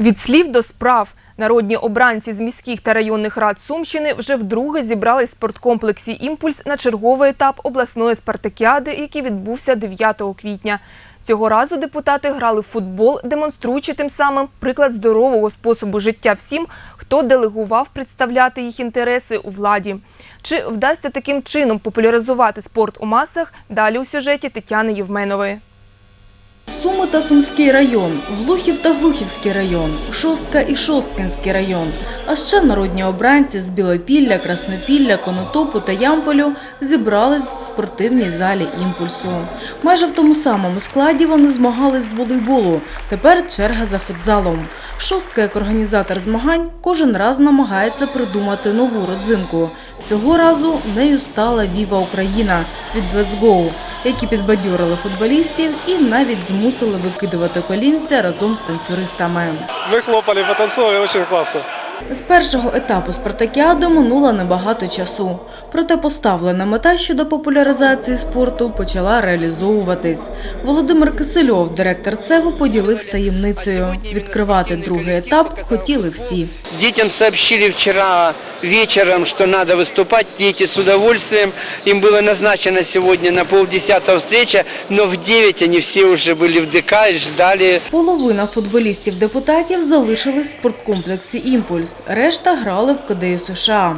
Від слів до справ народні обранці з міських та районних рад Сумщини вже вдруге зібрались в спорткомплексі Імпульс на черговий етап обласної спартакіади, який відбувся 9 квітня. Цього разу депутати грали в футбол, демонструючи тим самим приклад здорового способу життя всім, хто делегував представляти їх інтереси у владі. Чи вдасться таким чином популяризувати спорт у масах? Далі у сюжеті Тетяни Євменової. Суми та Сумський район, Глухів та Глухівський район, Шостка і Шосткинський район, а ще народні обранці з Білопілля, Краснопілля, Конотопу та Ямполю зібрались в спортивній залі «Імпульсу». Майже в тому самому складі вони змагались з волейболу, тепер черга за футзалом. Шостка, як організатор змагань, кожен раз намагається придумати нову родзинку. Цього разу нею стала «Віва Україна» від «Let's Go», які підбадьорили футболістів і навіть змусили викидувати колінця разом з танцюристами. Ми хлопали, потанцювали, дуже классно. З першого етапу спартакіади минуло небагато часу. Проте поставлена мета щодо популяризації спорту почала реалізовуватись. Володимир Кисельов, директор ЦЕВу, поділився таємницею. Відкривати другий етап хотіли всі. Детям сообщили вчера вечером, что надо выступать. Дети с удовольствием. Им было назначено сегодня на полдесятого встреча, но в 9 они все уже были в ДК и ждали. Половина футболістів-депутатів залишились в спорткомплексі «Імпульс». Решта грали в КДЮ США.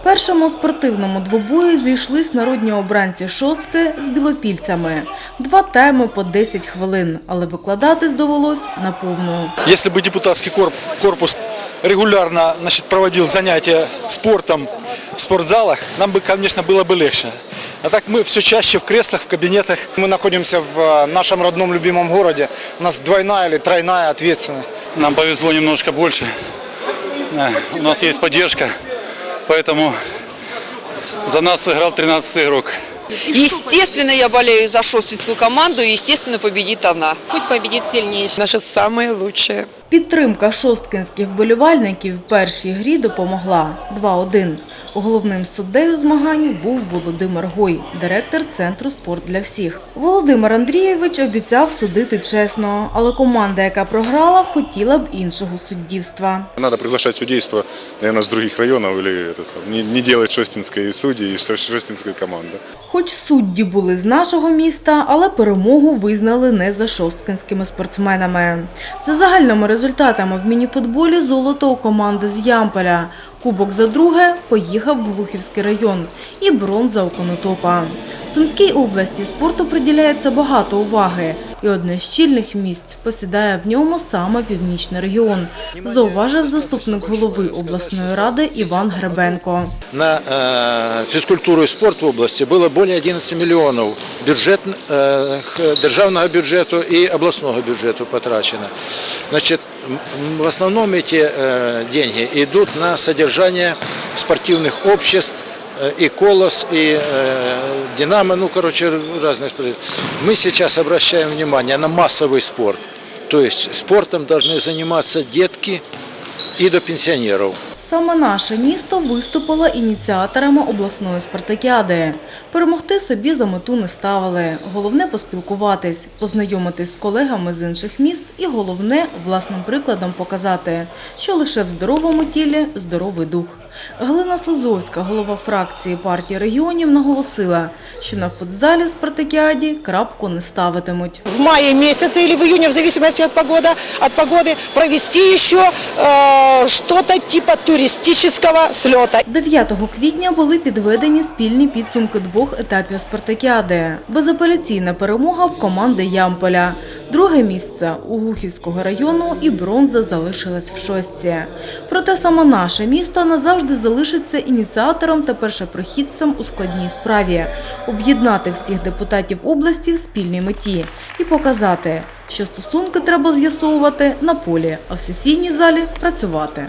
В першому спортивному двобої зійшлись народні обранці шостки з білопільцями. Два тайми по 10 хвилин, але викладатись довелось наповну. Если бы депутатский корп- корпус регулярно значит, проводил занятия спортом в спортзалах, нам бы, конечно, было бы легче. А так мы все чаще в креслах, в кабинетах. Мы находимся в э, нашем родном любимом городе. У нас двойная или тройная ответственность. Нам повезло немножко больше. Да, У нас есть поддержка, поэтому за нас сыграл 13 игрок. Естественно, я болею за шостинскую команду, и, естественно, победит она. Пусть победит сильнейший. Наша самая лучшая. Підтримка шосткинських вболівальників в першій грі допомогла 2-1. Головним суддею змагань був Володимир Гой, директор Центру «Спорт для всіх». Володимир Андрійович обіцяв судити чесно, але команда, яка програла, хотіла б іншого суддівства. Надо приглашать судейство, наверное, с других районов или это, сам- не, не делать шостинской судьи и шо- шостинскую команду. Хоч судді були з нашого міста, але перемогу визнали не за шосткинськими спортсменами. За загальними результатами в мініфутболі золото у команди з Ямполя. Кубок за друге поїхав в Глухівський район і бронза у Конотопа. В Сумській області спорту приділяється багато уваги, і одне з чільних місць посідає в ньому саме північний регіон, зауважив заступник голови обласної ради Іван Гребенко. на э, физкультуру и спорт в области было более 11 миллионов бюджет, э, х- державного бюджету и областного бюджету потрачено. Значит, м- м, в основном эти э, деньги идут на содержание спортивных обществ, э, и «Колос», и э, «Динамо», ну, короче, разных. спор- Мы сейчас обращаем внимание на массовый спорт. То есть спортом должны заниматься детки и до пенсионеров. Саме наше місто виступило ініціаторами обласної спартакіади. Перемогти собі за мету не ставили. Головне поспілкуватись, познайомитись з колегами з інших міст і головне власним прикладом показати, що лише в здоровому тілі здоровий дух. Галина Слизовська, голова фракції партії регіонів, наголосила, що на футзалі спартакіаді крапку не ставитимуть. В мае месяце или в июне, в зависимости от погоды, от погоды провести еще э, что-то типа туристического слета. 9 квітня були підведені спільні підсумки двох етапів спартакіади. Безапеляційна перемога в команди Ямполя. Друге місце у Гухівського району і бронза залишилась в шостці. Проте саме наше місто назавжди залишиться ініціатором та першопрохідцем у складній справі – об'єднати всіх депутатів області в спільній меті і показати, що стосунки треба з'ясовувати на полі, а в сесійній залі працювати.